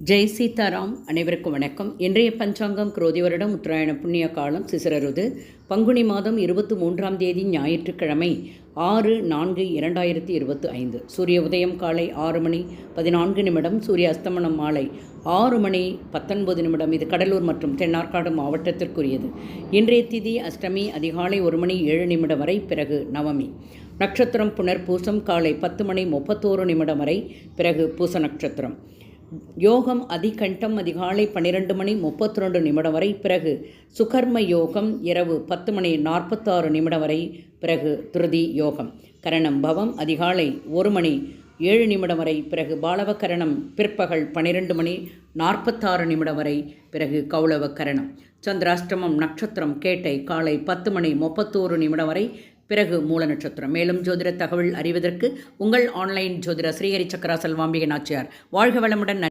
ஜெய் சீதாராம் அனைவருக்கும் வணக்கம். இன்றைய பஞ்சாங்கம் குரோதி வருடம் உத்தராயண புண்ணிய காலம் சிசிரருது. பங்குனி மாதம் இருபத்தி மூன்றாம் தேதி ஞாயிற்றுக்கிழமை ஆறு நான்கு இரண்டாயிரத்தி இருபத்தி ஐந்து. சூரிய உதயம் காலை ஆறு மணி பதினான்கு நிமிடம் சூரிய அஸ்தமனம் மாலை ஆறு மணி பத்தொன்பது நிமிடம். இது கடலூர் மற்றும் தென்னார்காடு மாவட்டத்திற்குரியது. இன்றைய திதி அஷ்டமி அதிகாலை ஒரு மணி ஏழு நிமிடம் வரை பிறகு நவமி. நட்சத்திரம் புனர் பூசம் காலை பத்து மணி முப்பத்தோரு நிமிடம் வரை பிறகு பூச நட்சத்திரம். யோகம் அதிகண்டம் அதிகாலை பன்னிரெண்டு மணி முப்பத்தி ரெண்டு நிமிடம் வரை பிறகு சுகர்ம யோகம் இரவு பத்து மணி நாற்பத்தாறு நிமிடம் வரை பிறகு திருதி யோகம். கரணம் பவம் அதிகாலை ஒரு மணி ஏழு நிமிடம் வரை பிறகு பாலவ கரணம் பிற்பகல் பன்னிரெண்டு மணி நாற்பத்தாறு நிமிடம் வரை பிறகு கௌளவ கரணம் சந்திராஷ்டமம் நட்சத்திரம் கேட்டை காலை பத்து மணி முப்பத்தோரு நிமிடம் வரை பிறகு மூல நட்சத்திரம். மேலும் ஜோதிட தகவல் அறிவதற்கு உங்கள் ஆன்லைன் ஜோதிட ஸ்ரீஹரி சக்கரா செல்வாம்பிகை நாச்சியார் வாழ்க வளமுடன்